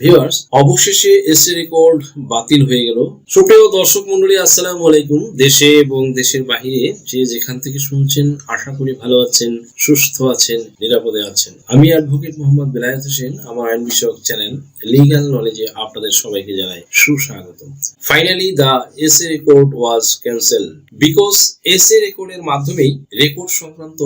Viewers অবশেষে এসে record বাতিল হয়ে গেল। সুপ্রিয় দর্শক মন্ডলী আসসালামু আলাইকুম। দেশে এবং দেশের বাহিরে যে যেখান থেকে শুনছেন, আশা করি ভালো আছেন, সুস্থ আছেন, নিরাপদে আছেন। আমি অ্যাডভোকেট মোহাম্মদ বেলায়েত হোসেন, আমার আইন বিষয়ক চ্যানেল লিগ্যাল নলেজে আপনাদের সবাইকে জানাই সুস্বাগত finally the SA record was cancel because SA রেকর্ডের মাধ্যমেই রেকর্ড সংক্রান্ত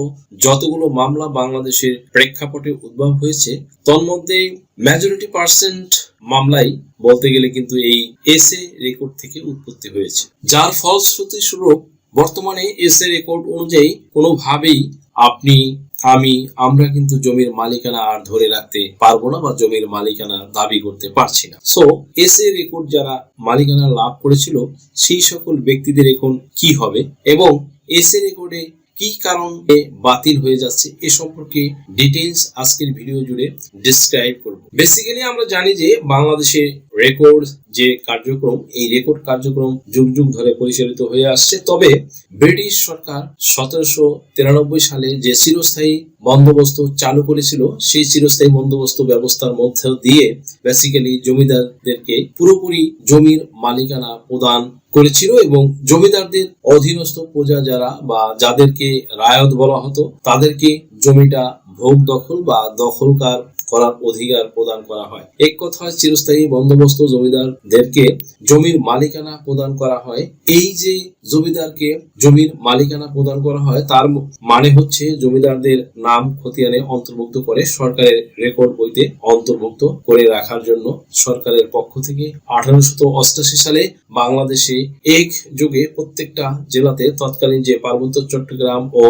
যতগুলো মামলা বাংলাদেশের প্রেক্ষাপটে উদ্ভব হয়েছে তন্মধ্যে মেজরিটি পার্সেন্ট মামলাই বলতে গেলে কিন্তু এই এসএ রেকর্ড থেকে উৎপত্তি হয়েছে। যার ফলশ্রুতি স্বরূপ বর্তমানে এসএ রেকর্ড অনুযায়ী কোনোভাবেই আপনি, আমি, আমরা কিন্তু জমির মালিকানা আর ধরে রাখতে পারব না বা জমির মালিকানা দাবি করতে পারছি না। সো এসএ রেকর্ড যারা মালিকানা লাভ করেছিল, সেই সকল ব্যক্তিদের এখন কি হবে? এবং এসএ রেকর্ডে কি কারণে বাতিল হয়ে যাচ্ছে এ সম্পর্কে ডিটেইলস আজকের ভিডিও জুড়ে ডিসক্রাইব করব। বেসিক্যালি আমরা জানি যে বাংলাদেশে রেকর্ড যে কার্যক্রম, এই রেকর্ড কার্যক্রম যুগ যুগ ধরে পরিচালিত হয়ে আসছে। তবে ব্রিটিশ সরকার সতেরোশো তিরানব্বই সালে যে চিরস্থায়ী বন্দোবস্ত চালু করেছিল, সেই চিরস্থায়ী বন্দোবস্ত ব্যবস্থার মধ্য দিয়ে বেসিক্যালি জমিদারদেরকে পুরোপুরি জমির মালিকানা প্রদান করেছিল এবং জমিদারদের অধীনস্থ প্রজা যারা বা যাদেরকে রায়ত বলা হতো, তাদেরকে জমিটা ভোগ দখল বা দখলকার করার অধিকার প্রদান করা হয়। এক কথায় চিরস্থায়ী বন্দোবস্ত জমিদারদেরকে জমির মালিকানা প্রদান করা হয়। এই যে জমিদারকে জমির মালিকানা প্রদান করা হয়, তার মানে হচ্ছে জমিদারদের নাম খতিয়ানে অন্তর্ভুক্ত করে সরকারের রেকর্ড বইতে অন্তর্ভুক্ত করে রাখার জন্য সরকারের পক্ষ থেকে আঠারোশত অষ্টাশি সালে বাংলাদেশে এক যুগে প্রত্যেকটা জেলাতে তৎকালীন যে পার্বত্য চট্টগ্রাম ও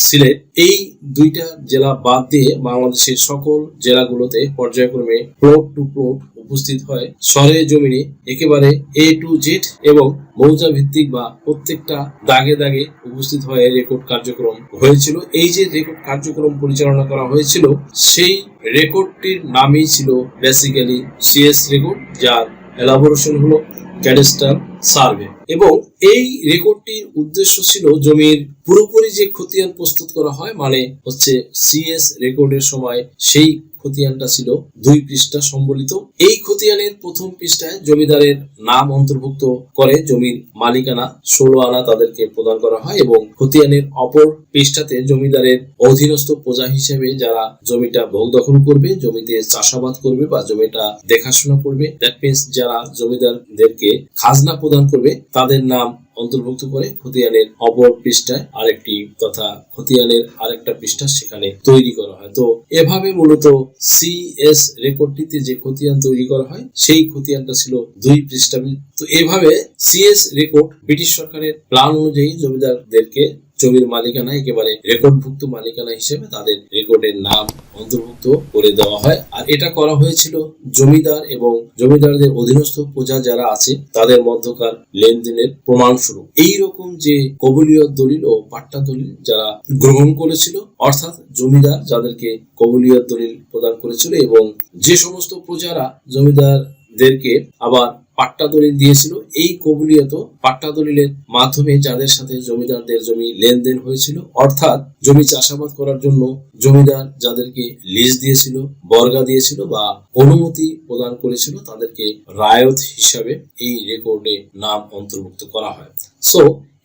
সিলেট, এই দুইটা জেলা বাদ দিয়ে বাংলাদেশের সকল জেলাগুলোতে পর্যায়ক্রমে প্লট টু প্লট উপস্থিত হয়। শহরে জমিনে একেবারে এ টু জেড এবং মৌজা ভিত্তিক বা প্রত্যেকটা দাগে দাগে উপস্থিত হয়ে রেকর্ড কার্যক্রম। হয়েছিল এই যে রেকর্ড কার্যক্রম পরিচালনা করা হয়েছিল, সেই রেকর্ডটির নামই ছিল বেসিক্যালি সিএস রেকর্ড যার এলাবোরেশন হলো ক্যাডেস্টার সার্ভে এবং এই রেকর্ডটির উদ্দেশ্য ছিল জমির পুরোপুরি যে খতিয়ান প্রস্তুত করা হয় মানে হচ্ছে সিএস রেকর্ডের সময় সেই খতিয়ানটা ছিল দুই পৃষ্ঠা সম্বলিত। এই খতিয়ানের প্রথম পৃষ্ঠায় জমিদারের নাম অন্তর্ভুক্ত করে জমির মালিকানা ষোলো আনা তাদেরকে প্রদান করা হয় এবং খতিয়ানের অপর পৃষ্ঠাতে জমিদারের অধীনস্থ প্রজা হিসেবে যারা জমিটা ভোগ দখল করবে, জমিতে চাষাবাদ করবে বা জমিটা দেখাশোনা করবে দ্যাট মিনস যারা জমিদারদেরকে খাজনা প্রদান করবে, তাদের নাম অন্তর্ভুক্ত করে খতিয়ানের অপর পৃষ্ঠায় আরেকটি তথা খতিয়ানের আরেকটা পৃষ্ঠা সেখানে তৈরি করা হয়। তো এভাবে মূলত সিএস রেকর্ডটিতে যে খতিয়ান তৈরি করা হয়, সেই খতিয়ানটা ছিল দুই পৃষ্ঠা তো এভাবে সিএস রেকর্ড ব্রিটিশ সরকারের প্ল্যান অনুযায়ী জমিদারদেরকে জমির মালিকানা একেবারে রেকর্ডভুক্ত মালিকানা হিসেবে তাদের রেকর্ডের নাম অন্তর্ভুক্ত করে দেওয়া হয়। আর এটা করা হয়েছিল জমিদার এবং জমিদারদের অধীনস্থ প্রজা যারা আছে, তাদের মধ্যকার লেনদেনের প্রমাণ প্রমাণস্বরূপ। এই রকম যে কবলীয় দলিল ও পাট্টা দলিল যারা গ্রহণ করেছিল, অর্থাৎ জমিদার যাদেরকে কবলীয় দলিল প্রদান করেছিল এবং যে সমস্ত প্রজারা জমিদারদেরকে আবার পাট্টা দলিল দিয়েছিল। এই কবুলিয়ত পাট্টা দলিলের মাধ্যমে যাদের সাথে জমিদারদের জমি লেনদেন হয়েছিল, অর্থাৎ জমি চাষাবাদ করার জন্য জমিদার যাদেরকে লিজ দিয়েছিল, বর্গা দিয়েছিল বা অনুমতি প্রদান করেছিল, তাদেরকে রায়ত হিসাবে এই রেকর্ডে নাম অন্তর্ভুক্ত করা হয়। সো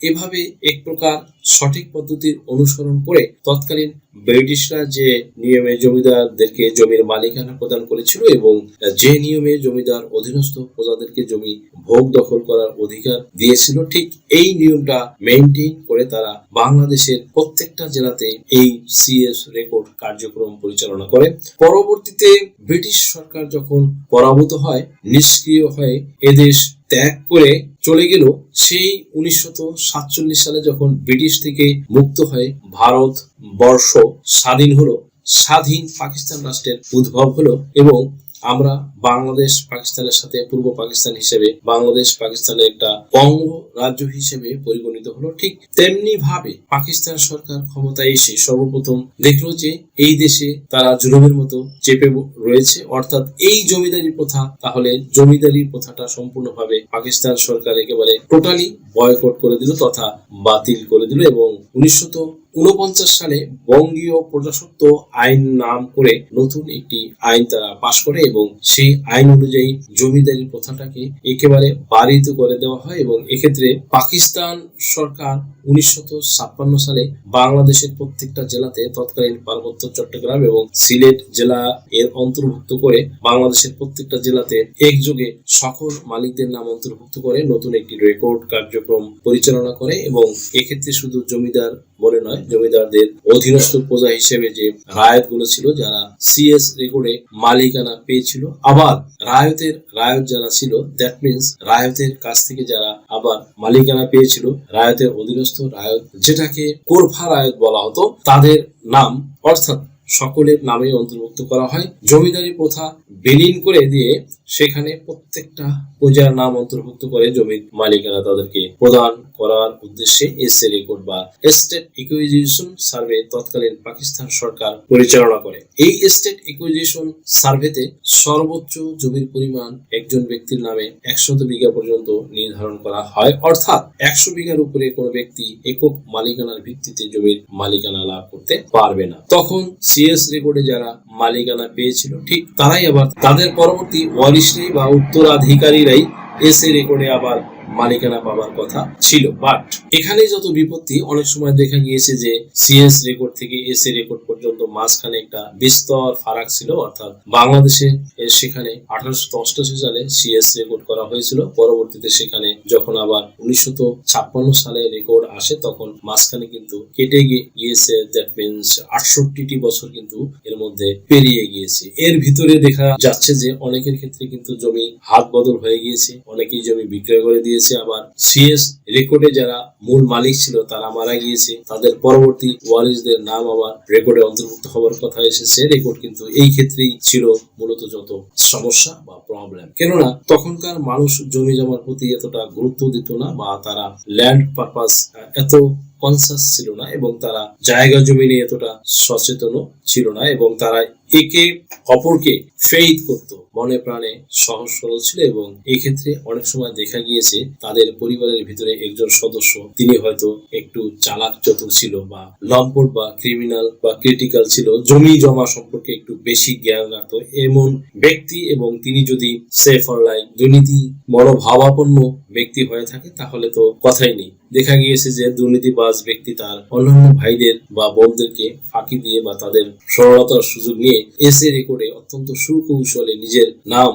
এভাবে এক প্রকার সঠিক পদ্ধতির অনুসরণ করে তৎকালীন ব্রিটিশরা যে নিয়মে জমিদারদেরকে জমির মালিকানা প্রদান করেছিল এবং যে নিয়মে জমিদার অধীনস্থ প্রজাদেরকে জমি ভোগ দখল করার অধিকার দিয়েছিল, ঠিক এই নিয়মটা মেনটেন করে তারা বাংলাদেশের প্রত্যেকটা জেলাতে এই সিএস রেকর্ড কার্যক্রম পরিচালনা করে। পরবর্তীতে ব্রিটিশ সরকার যখন পরাভূত হয়, নিষ্ক্রিয় হয়ে এদেশ ত্যাগ করে চলে গেল সেই উনিশশো সাতচল্লিশ সালে যখন ব্রিটিশ থেকে মুক্ত হয়ে ভারত বর্ষ স্বাধীন হলো, স্বাধীন পাকিস্তান রাষ্ট্রের উদ্ভব হলো এবং আমরা বাংলাদেশ, পাকিস্তানের সাথে, পূর্ব পাকিস্তান হিসেবে বাংলাদেশ, পাকিস্তানের একটা অঙ্গ রাজ্য হিসেবে পরিগণিত হলো। ঠিক তেমনি ভাবে পাকিস্তান সরকার ক্ষমতায় এসে সর্বপ্রথম দেখল যে এই দেশে তারা জুলুমের মতো চেপে রয়েছে। অর্থাৎ এই জমিদারি প্রথা, তাহলে জমিদারি প্রথাটা সম্পূর্ণভাবে পাকিস্তান সরকার একেবারে টোটালি বয়কট করে দিল তথা বাতিল করে দিল এবং উনিশশো উনপঞ্চাশ সালে বঙ্গীয় প্রজাসত্ব আইন নাম করে নতুন একটি আইন তারা পাশ করে এবং সেই আইন অনুযায়ী জমিদারি প্রথাটাকে একেবারে বারিত করে দেওয়া হয় এবং এক্ষেত্রে পাকিস্তান সরকার উনিশশো ছাপ্পান্ন সালে বাংলাদেশের প্রত্যেকটা জেলাতে তৎকালীন পার্বত্য চট্টগ্রাম এবং সিলেট জেলা এর অন্তর্ভুক্ত করে বাংলাদেশের প্রত্যেকটা জেলাতে একযোগে সকল মালিকদের নাম অন্তর্ভুক্ত করে নতুন একটি রেকর্ড কার্যক্রম পরিচালনা করে এবং এক্ষেত্রে শুধু জমিদার বলে নয় জমিদারদের অধীনস্থ প্রজা হিসেবে যে রায়তগুলো ছিল, যারা সিএস রেকর্ডে মালিকানা পেয়েছিল, আবার রায়তের রায়ত যারা ছিল দ্যাট মিনস রায়তের কাছ থেকে যারা আবার মালিকানা পেয়েছিল, রায়তের অধীনস্থ রায়ত, যেটাকে কোরফা রায়ত বলা হতো, তাদের নাম অর্থাৎ সকলের নামে অন্তর্ভুক্ত করা হয়। জমিদারি প্রথা বিলীন করে দিয়ে সেখানে প্রত্যেকটা প্রজার নাম অন্তর্ভুক্ত করে জমির মালিকানা তাদেরকে প্রদান করার উদ্দেশ্যে এসএ রেকর্ড বা এস্টেট ইকুইজিশন সার্ভে তৎকালীন পাকিস্তান সরকার পরিচালনা করে। এই এস্টেট ইকুইজিশন সার্ভেতে সর্বোচ্চ জমির পরিমাণ একজন ব্যক্তির নামে একশত বিঘা পর্যন্ত নির্ধারণ করা হয়। অর্থাৎ একশো বিঘার উপরে কোনো ব্যক্তি একক মালিকানার ভিত্তিতে জমির মালিকানা লাভ করতে পারবে না। তখন সিএস রেকর্ডে যারা মালিকানা পেয়েছিল, ঠিক তারাই আবার তাদের পরবর্তী ওয়ারিশরাই বা উত্তরাধিকারীরাই এস এ রেকর্ডে আবার মালিকানা পাবার কথা ছিল। বাট এখানে যত বিপত্তি, অনেক সময় দেখা গিয়েছে যে সিএস রেকর্ড থেকে এস এ রেকর্ড পর্যন্ত মাঝখানে একটা বিস্তর ফারাক ছিল, অর্থাৎ বাংলাদেশে সেখানে আঠারোশো অষ্টাশি সালে সিএস রেকর্ড করা হয়েছিল। পরবর্তীতে সেখানে যখন আবার উনিশশো ছাপ্পান্ন সালে রেকর্ড আসে, তখন মাঝখানে কিন্তু কেটে গিয়ে- গিয়েছে। দ্যাট মিনস আটষট্টিটি বছর কিন্তু এর মধ্যে পেরিয়ে গিয়েছে। এর ভিতরে দেখা যাচ্ছে যে অনেকের ক্ষেত্রে কিন্তু জমি হাত বদল হয়ে গিয়েছে, অনেকেই জমি বিক্রয় করে দিয়েছে। আবার সিএস রেকর্ডে যারা মূল মালিক ছিল, তারা মারা গিয়েছে। তাদের পরবর্তী ওয়ারিসদের নাম আবার রেকর্ডে অন্তর্ভুক্ত হওয়ার কথা এসেছে। রেকর্ড কিন্তু এই ক্ষেত্রেই ছিল মূলত যত সমস্যা বা প্রবলেম কেননা, তখনকার মানুষ জমি জমার প্রতি এতটা গুরুত্ব দিত না বা তারা ল্যান্ড পারপাস এত কনসাস ছিল না এবং তারা জায়গা জমি নিয়ে এতটা সচেতন ছিল না এবং তারা একে অপরকে ফেইথ করত। মনে প্রাণে সহজ সরল ছিল এবং এই ক্ষেত্রে অনেক সময় দেখা গিয়েছে তাদের পরিবারের ভিতরে একজন সদস্য, তিনি হয়তো একটু চালাক চতুর ছিল বা লম্পট বা ক্রিমিনাল বা ক্রিটিক্যাল ছিল, জমি জমা সম্পর্কে একটু বেশি জ্ঞান রাখতো। এমন ব্যক্তি এবং তিনি যদি সেফ অর লাইক দুর্নীতি মনোভাবাপন্ন ব্যক্তি হয়ে থাকে, তাহলে তো কথাই নেই। দেখা গিয়েছে যে দুর্নীতিবাজ ব্যক্তি তার অন্যান্য ভাইদের বা বোনদেরকে ফাঁকি দিয়ে বা তাদের সরলতার সুযোগ নিয়ে এসে রেকর্ডে অত্যন্ত সুকৌশলে নিজের নাম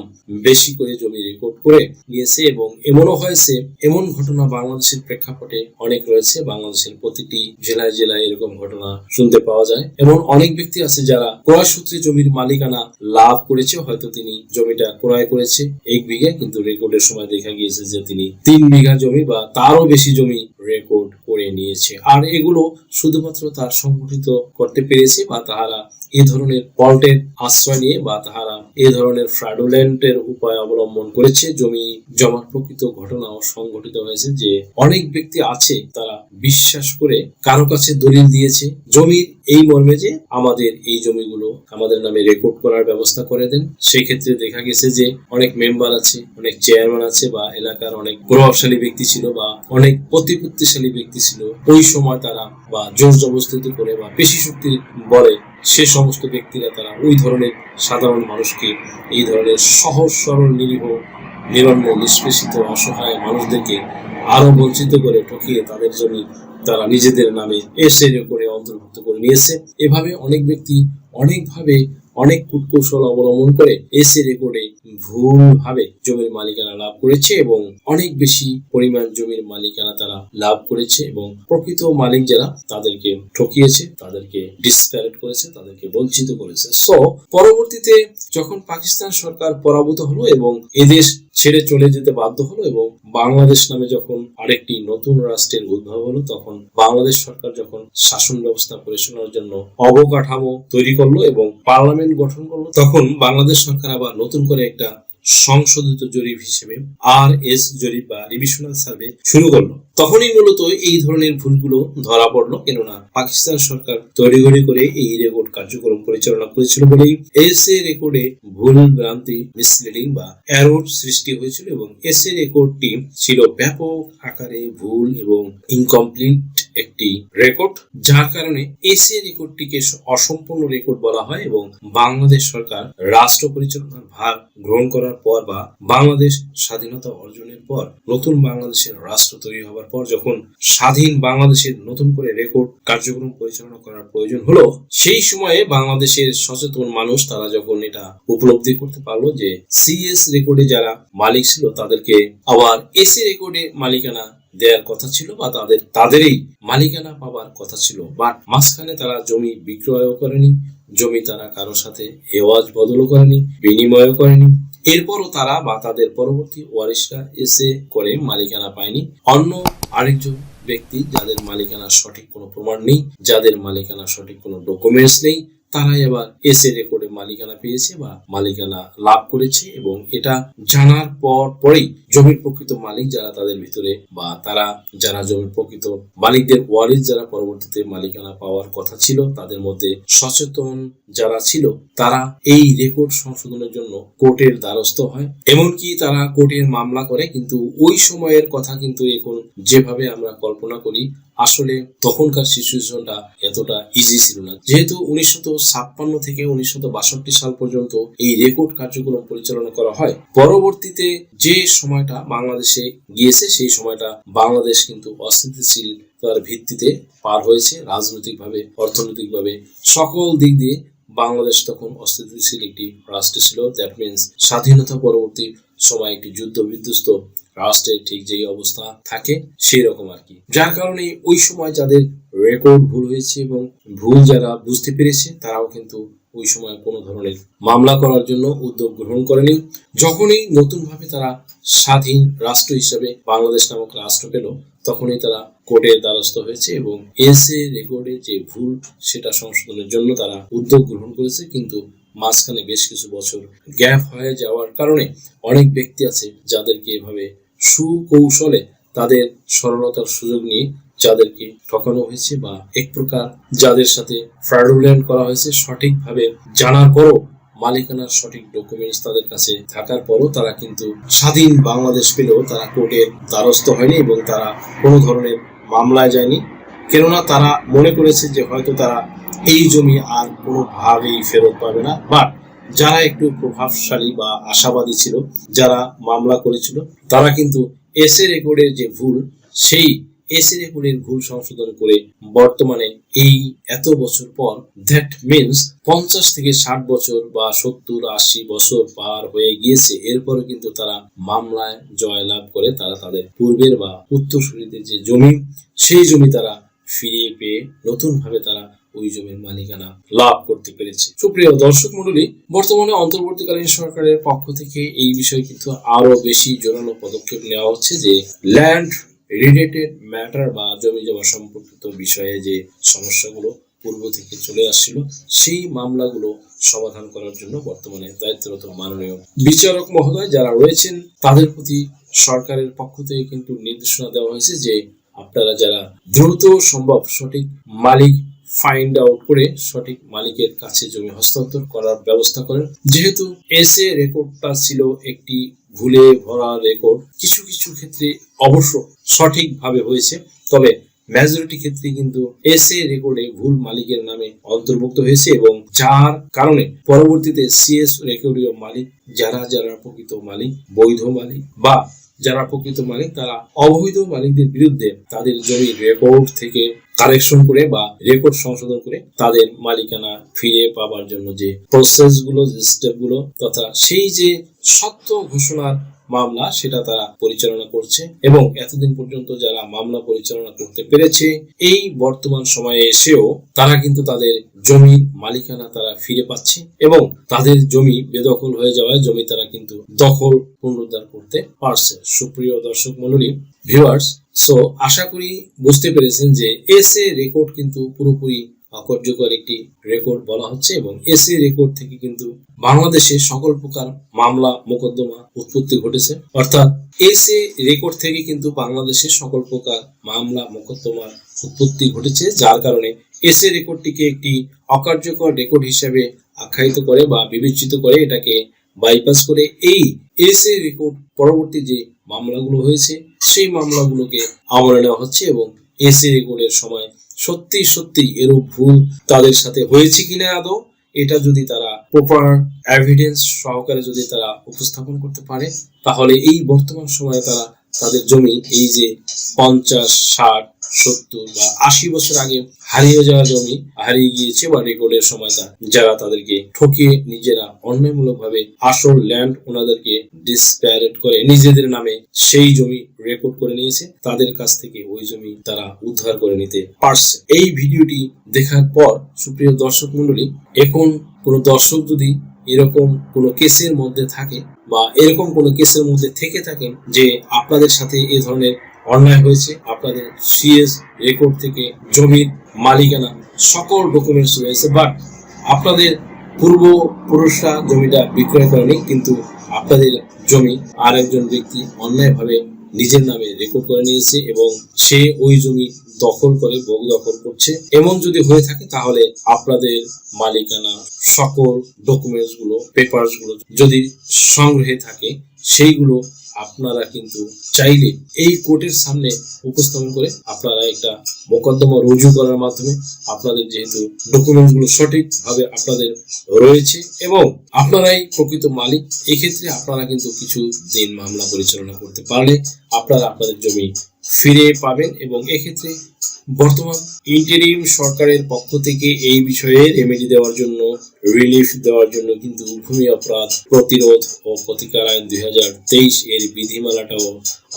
বেশি করে জমি রেকর্ড করে নিয়েছে এবং এমনও হয়েছে, এমন ঘটনা বাংলাদেশের প্রেক্ষাপটে অনেক রয়েছে। বাংলাদেশের প্রতিটি জেলায় জেলায় এরকম ঘটনা শুনতে পাওয়া যায়। এমন অনেক ব্যক্তি আছে যারা ক্রয় সূত্রে জমির মালিকানা লাভ করেছে, হয়তো তিনি জমিটা ক্রয় করেছে। এক বিঘা কিন্তু রেকর্ডের সময় দেখা গিয়েছে যে তিনি তিন বিঘা জমি বা তারও বেশি জমি রেকর্ড করে নিয়েছে। আর এগুলো শুধুমাত্র তার সংগঠিত করতে পেরেছে বা তাহারা এ ধরনের পল্টের আশ্রয় নিয়ে বা তাহারা এ ধরনের ফ্রাডুলেন্টের উপায় অবলম্বন করেছে। জমি জমার প্রকৃত ঘটনাও সংঘটিত হয়েছে যে অনেক ব্যক্তি আছে তারা বিশ্বাস করে কারও কাছে দলিল দিয়েছে। জমির এই মর্মে যে আমাদের এই জমিগুলো আমাদের নামে রেকর্ড করার ব্যবস্থা করে দেন। সেই ক্ষেত্রে দেখা গেছে যে অনেক মেম্বার আছে, অনেক চেয়ারম্যান আছে বা এলাকার অনেক প্রভাবশালী ব্যক্তি ছিল বা অনেক প্রতিপত্তিশালী ব্যক্তি ছিল। ওই সময় তারা বা জোর জবরদস্তি করে বা পেশি শক্তির বলে সে সমস্ত ব্যক্তিরা তারা ওই ধরনের সাধারণ মানুষকে এই ধরনের সহজ, সরল, নিরীহ নিরন্ন নিষ্পেষিত, অসহায় মানুষদেরকে আরও বঞ্চিত করে ঠকিয়ে তাদের জমি তারা নিজেদের নামে এসে করে অন্তর্ভুক্ত করে নিয়েছে। এভাবে অনেক ব্যক্তি অনেকভাবে অনেক কূটকৌশল অবলম্বন করে এসে রেকর্ডে ভুল ভাবে জমির মালিকানা লাভ করেছে এবং অনেক বেশি পরিমাণ জমির মালিকানা তারা লাভ করেছে এবং প্রকৃত মালিক যারা তাদেরকে ঠকিয়েছে, তাদেরকে ডিসপ্যারেট করেছে, তাদেরকে বঞ্চিত করেছে। সো পরবর্তীতে যখন পাকিস্তান সরকার পরাভূত হলো এবং এদেশ ছেড়ে চলে যেতে বাধ্য হলো এবং বাংলাদেশ নামে যখন আরেকটি নতুন রাষ্ট্রের উদ্ভব হলো, তখন বাংলাদেশ সরকার যখন শাসন ব্যবস্থা পরিচালনার জন্য অবকাঠামো তৈরি করল এবং পার্লামেন্ট গঠন করল, তখন বাংলাদেশ সরকার আবার নতুন করে একটা সংশোধিত জরিপ হিসেবে আর এস জরিপ বা রিভিশনাল সার্ভে শুরু করল। তখনই মূলত এই ধরনের ভুলগুলো ধরা পড়ল, কেননা পাকিস্তান সরকার তড়িঘড়ি করে এই রেকর্ড কার্যক্রম পরিচালনা করেছিল বলেই এস এ রেকর্ডে ভুল ভ্রান্তি মিসলিডিং বা অ্যারোর সৃষ্টি হয়েছিল এবং এস এ রেকর্ডটি ছিল ব্যাপক আকারে ভুল এবং ইনকমপ্লিট একটি রেকর্ড যার কারণে এসএ রেকর্ডটিকে অসম্পূর্ণ রেকর্ড বলা হয় এবং বাংলাদেশ সরকার রাষ্ট্র পরিচালনার ভার গ্রহণ করার পর বা বাংলাদেশ স্বাধীনতা অর্জনের পর নতুন বাংলাদেশের রাষ্ট্র তৈরি হবার পর যখন স্বাধীন বাংলাদেশের নতুন করে রেকর্ড কার্যক্রম পরিচালনা করার প্রয়োজন হলো, সেই সময়ে বাংলাদেশের সচেতন মানুষ তারা যখন এটা উপলব্ধি করতে পারল যে সিএস রেকর্ডে যারা মালিক ছিল তাদেরকে আবার এসি রেকর্ডে মালিকানা দেওয়ার কথা ছিল বা তাদের, তাদেরই মালিকানা পাবার কথা ছিল। বাট মাঝখানে তারা জমি বিক্রয়ও করেনি, জমি তারা কারোর সাথে হেওয়াজ বদলও করেনি, বিনিময়ও করেনি। এরপরও তারা বা তাদের পরবর্তী ওয়ারিশরা এসে করে মালিকানা পায়নি। অন্য আরেকজন ব্যক্তি যাদের মালিকানা সঠিক কোনো প্রমাণ নেই, যাদের মালিকানা সঠিক কোনো ডকুমেন্টস নেই তারাই আবার এসে রেকর্ডে মালিকানা পেয়েছে বা মালিকানা লাভ করেছে এবং এটা জানার পর পরেই জমির প্রকৃত মালিক যারা তাদের ভিতরে বা তারা যারা জমির প্রকৃত মালিকদের ওয়ারিস যারা পরবর্তীতে মালিকানা পাওয়ার কথা ছিল, তাদের মধ্যে সচেতন যারা ছিল, তারা এই রেকর্ড সংশোধনের জন্য কোর্টের দ্বারস্থ হয়। এমনকি তারা কোর্টের মামলা করে, কিন্তু ওই সময়ের কথা কিন্তু এখন যেভাবে আমরা কল্পনা করি আসলে তখনকার সিচুয়েশনটা এতটা ইজি ছিল না। যেহেতু উনিশশত ছাপ্পান্ন থেকে বাষট্টি সাল পর্যন্ত এই রেকর্ড কার্যক্রম পরিচালনা করা হয়, পরবর্তীতে যে সময়টা বাংলাদেশে গিয়েছে সেই সময়টা বাংলাদেশ কিন্তু অস্থিতিশীল তার ভিত্তিতে পার হয়েছে রাজনৈতিকভাবে, অর্থনৈতিকভাবে। সকল দিক দিয়ে বাংলাদেশ তখন অস্থিতিশীল একটি রাষ্ট্র ছিল। দ্যাট মিনস স্বাধীনতা পরবর্তী সময় একটি যুদ্ধ বিধ্বস্ত রাষ্ট্রের ঠিক যেই অবস্থা থাকে, সেই রকম আর কি। যার কারণে ওই সময় যাদের রেকর্ড ভুল হয়েছে এবং ভুল যারা বুঝতে পেরেছে, তারাও কিন্তু ওই সময় কোনো ধরনের মামলা করার জন্য উদ্যোগ গ্রহণ করেনি। যখনই নতুনভাবে তারা স্বাধীন রাষ্ট্র হিসেবে বাংলাদেশ নামক রাষ্ট্র পেল, তখনই তারা কোর্টের দ্বারস্থ হয়েছে এবং এসে রেকর্ডে যে ভুল, সেটা সংশোধনের জন্য তারা উদ্যোগ গ্রহণ করেছে। কিন্তু মাঝখানে বেশ কিছু বছর গ্যাপ হয়ে যাওয়ার কারণে অনেক ব্যক্তি আছে যাদেরকে এভাবে সুকৌশলে তাদের সরলতার সুযোগ নিয়ে যাদেরকে ঠকানো হয়েছে বা এক প্রকার যাদের সাথে ফ্রডুলেন্ট করা হয়েছে, সঠিকভাবে জানার পরও মালিকানার সঠিক ডকুমেন্টস তাদের কাছে থাকার পরও তারা কিন্তু স্বাধীন বাংলাদেশ পেলেও তারা কোর্টের দ্বারস্থ হয়নি এবং তারা কোনো ধরনের মামলায় যায়নি। কেননা তারা মনে করেছে যে হয়তো তারা এই জমি আর কোনোভাবেই ফেরত পাবে না। বাট যারা একটু প্রভাবশালী বা আশাবাদী ছিল, যারা মামলা করেছিল, তারা কিন্তু এসে রেকর্ডের যে ভুল, সেই এসে রেকর্ডের ভুল সংশোধন করে বর্তমানে এই এত বছর পর দ্যাট মিনস পঞ্চাশ থেকে ষাট বছর বা সত্তর, আশি বছর পার হয়ে গিয়েছে। এরপরে কিন্তু তারা মামলায় জয়লাভ করে, তারা তাদের পূর্বের বা উত্তরসূরিদের যে জমি, সেই জমি তারা ফিরিয়ে পেয়ে নতুন ভাবে তারা ওই জমির মালিকানা লাভ করতে পেরেছে। সুপ্রিয় দর্শক মন্ডলী বর্তমানে অন্তর্বর্তীকালীন সরকারের পক্ষ থেকে এই বিষয়ে কিন্তু আরও বেশি জোরালো পদক্ষেপ নেওয়া হচ্ছে যে ল্যান্ড রিলেটেড ম্যাটার বা জমি জমা সম্পর্কিত বিষয়ে যে সমস্যাগুলো পূর্ব থেকে চলে আসছিল, সেই মামলাগুলো সমাধান করার জন্য বর্তমানে দায়িত্বরত মাননীয় বিচারক মহোদয় যারা রয়েছেন, তাদের প্রতি সরকারের পক্ষ থেকে কিন্তু নির্দেশনা দেওয়া হয়েছে যে, আপনারা যারা দ্রুত সম্ভব সঠিক মালিক ফাইন্ড আউট করে সঠিক মালিকের কাছে জমি হস্তান্তর করার ব্যবস্থা করেন। যেহেতু এস এ রেকর্ডটা ছিল একটি ভুলে ভরা রেকর্ড, কিছু কিছু ক্ষেত্রে অবশ্য সঠিকভাবে হয়েছে। তবে মেজরিটি ক্ষেত্রে কিন্তু এসএ রেকর্ডে ভুল মালিকের নামে অন্তর্ভুক্ত হয়েছে এবং যার কারণে পরবর্তীতে সিএস রেকর্ডীয় মালিক, যারা যারা প্রকৃত মালিক, বৈধ মালিক বা যারা প্রকৃত মালিক, তারা অবৈধ মালিকদের বিরুদ্ধে তাদের জমির রেকর্ড থেকে কারেকশন করে বা রেকর্ড সংশোধন করে তাদের মালিকানা ফিরে পাবার জন্য যে প্রসেসগুলো, যে স্টেপগুলো, তথা সেই যে সত্য ঘোষণার মামলা সেটা তারা পরিচালনা করছে এবং এতদিন পর্যন্ত যারা মামলা পরিচালনা করতে পেরেছে, এই বর্তমান সময়ে এসেও তারা কিন্তু তাদের জমির মালিকানা তারা ফিরে পাচ্ছে এবং তাদের জমি বেদখল হয়ে যাওয়ায় জমি তারা কিন্তু দখল পুনরুদ্ধার করতে পারছে। সুপ্রিয় দর্শক মন্ডলী ভিউয়ার্স সো আশা করি বুঝতে পেরেছেন যে এসএ রেকর্ড কিন্তু পুরোপুরি অকার্যকর একটি রেকর্ড বলা হচ্ছে এবং এসএ রেকর্ড থেকে কিন্তু বাংলাদেশে সকল প্রকার মামলা, মোকদ্দমা উৎপত্তি ঘটেছে। অর্থাৎ এসএ রেকর্ড থেকে কিন্তু বাংলাদেশে সকল প্রকার মামলা মোকদ্দমার উৎপত্তি ঘটেছে, যার কারণে এসএ রেকর্ডটিকে একটি অকার্যকর রেকর্ড হিসেবে আখ্যায়িত করে বা বিবেচিত করে এটাকে বাইপাস করে এই এসএ রেকর্ড পরবর্তী যে মামলাগুলো হয়েছে, সেই মামলাগুলোকে আমলে নেওয়া হচ্ছে এবং এসি রেকর্ডের সময় সত্যি সত্যি এরূপ ভুল তাদের সাথে হয়েছে কিনা আদৌ, এটা যদি তারা প্রপার এভিডেন্স সহকারে যদি তারা উপস্থাপন করতে পারে, তাহলে এই বর্তমান সময়ে তারা তাদের জমি, এই যে পঞ্চাশ, ষাট সত্তর বা আশি বছর আগে হারিয়ে যাওয়া জমি হারিয়ে গিয়েছে বা রেকর্ডের সময় তা যারা তাদেরকে ঠকিয়ে নিজেরা অন্যায়মূলক ভাবে আসল ল্যান্ড ওনাদেরকে ডিসপ্যারেট করে নিজেদের নামে সেই জমি রেকর্ড করে নিয়েছে, তাদের কাছ থেকে ওই জমি তারা উদ্ধার করে নিতে পারছে। এই ভিডিওটি দেখার পর সুপ্রিয় দর্শক মন্ডলী এখন কোনো দর্শক যদি এরকম কোনো কেসের মধ্যে থাকে বা এরকম কোনো কেসের মধ্যে থেকে থাকেন যে আপনাদের সাথে এ ধরনের অন্যায় হয়েছে, আপনাদের সিএস রেকর্ড থেকে জমির মালিকানা, সকল ডকুমেন্টস রয়েছে বাট আপনাদের পূর্ব পুরুষরা জমিটা বিক্রয় করেনি, কিন্তু আপনাদের জমি আর একজন ব্যক্তি অন্যায়ভাবে নিজের নামে রেকর্ড করে নিয়েছে এবং সে ওই জমি দখল করে, বহু দখল করছে। এমন যদি হয়ে থাকে, তাহলে আপনাদের মালিকানা সকল ডকুমেন্টসগুলো পেপারসগুলো যদি সংগ্রহে থাকে, সেইগুলো আপনারা কিন্তু চাইলে এই কোর্টের সামনে উপস্থাপন করে আপনারা একটা মোকদ্দমা রুজু করার মাধ্যমে আপনাদের যেহেতু ডকুমেন্টগুলো সঠিকভাবে আপনাদের রয়েছে এবং আপনারাই প্রকৃত মালিক, এক্ষেত্রে আপনারা কিন্তু কিছু দিন মামলা পরিচালনা করতে পারলে আপনারা আপনাদের জমি ফিরে পাবেন এবং এক্ষেত্রে বর্তমান ইন্টারিম সরকারের পক্ষ থেকে এই বিষয়ে রেমেডি দেওয়ার জন্য রিলিফ দেওয়ার জন্য কিন্তু ভূমি অপরাধ প্রতিরোধ ও প্রতিকার আইন দুই হাজার তেইশ এর বিধিমালাটাও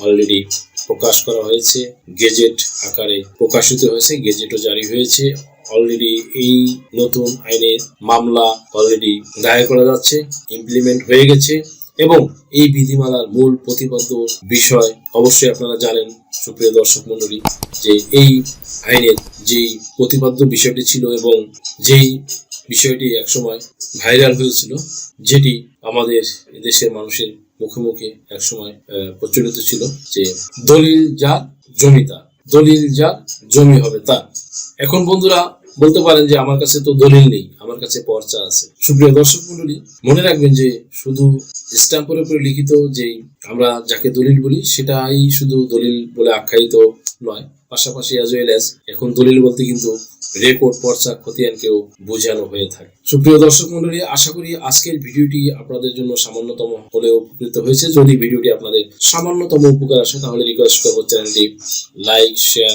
অলরেডি প্রকাশ করা হয়েছে। গেজেট আকারে প্রকাশিত হয়েছে গেজেটও জারি হয়েছে। অলরেডি এই নতুন আইনের মামলা অলরেডি দায়ের করা যাচ্ছে ইমপ্লিমেন্ট হয়ে গেছে। এবং এই বিধিমালার মূল প্রতিপাদ্য বিষয় অবশ্যই আপনারা জানেন, সুপ্রিয় দর্শক মণ্ডলী, যে এই আইনের যেই প্রতিপাদ্য বিষয়টি ছিল এবং যেই বিষয়টি একসময় ভাইরাল হয়েছিল, যেটি আমাদের দেশের মানুষের মুখে মুখে একসময় প্রচলিত ছিল যে দলিল যা জমি তা দলিল যা জমি হবে তা এখন বন্ধুরা বলতে পারেন যে আমার কাছে তো দলিল নেই, আমার কাছে পর্চা আছে। সুপ্রিয় দর্শক মন্ডলী মনে রাখবেন যে শুধু স্ট্যাম্পের উপরে লিখিত যে আমরা যাকে দলিল বলি, সেটাই শুধু দলিল বলে আখ্যায়িত নয়, পাশাপাশি অ্যাজ ওয়েল অ্যাজ এখন দলিল বলতে কিন্তু রেকর্ড পর্চা খতিয়ানকেও বোঝানো হয়ে থাকে। সুপ্রিয় দর্শক মন্ডলী আশা করি আজকের ভিডিওটি আপনাদের জন্য সামান্যতম হলেও উপকৃত হয়েছে। যদি ভিডিওটি আপনাদের সামান্যতম উপকার আসে, তাহলে রিকোয়েস্ট করব চ্যানেলটি লাইক শেয়ার